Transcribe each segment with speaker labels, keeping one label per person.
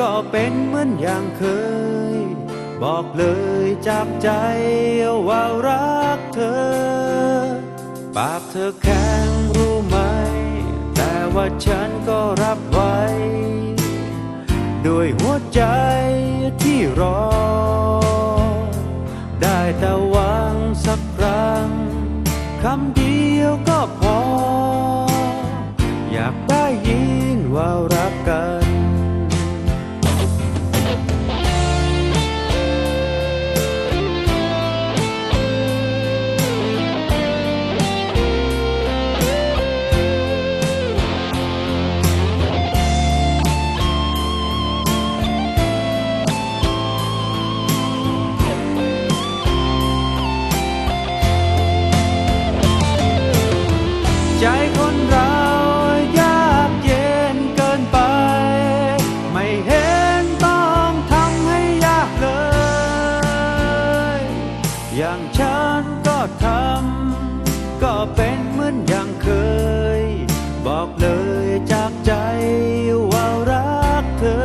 Speaker 1: ก็เป็นเหมือนอย่างเคย บอกเลยจากใจว่ารักเธอ ปากเธอแข็งรู้ไหม แต่ว่าฉันก็รับไว้ ด้วยหัวใจที่รอ ได้แต่หวังสักครั้งคำเดียวก็พอ อยากได้ยินว่ารัก เรายากเย็นเกินไป ไม่เห็นต้องทำให้ยากเลย อย่างฉันก็ทำก็เป็นเหมือนอย่างเคย บอกเลยจากใจว่ารักเธอ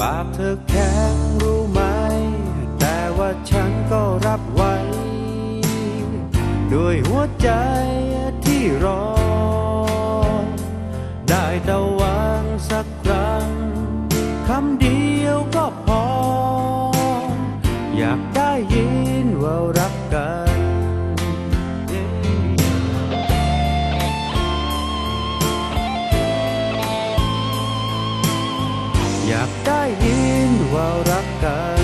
Speaker 1: ปากเธอแข็งรู้ไหม แต่ว่าฉันก็รับไว้ ด้วยหัวใจ ได้แต่หวังสักครั้งคำเดียวก็พอ อยากได้ยินว่ารักกันอยากได้ยินว่ารักกัน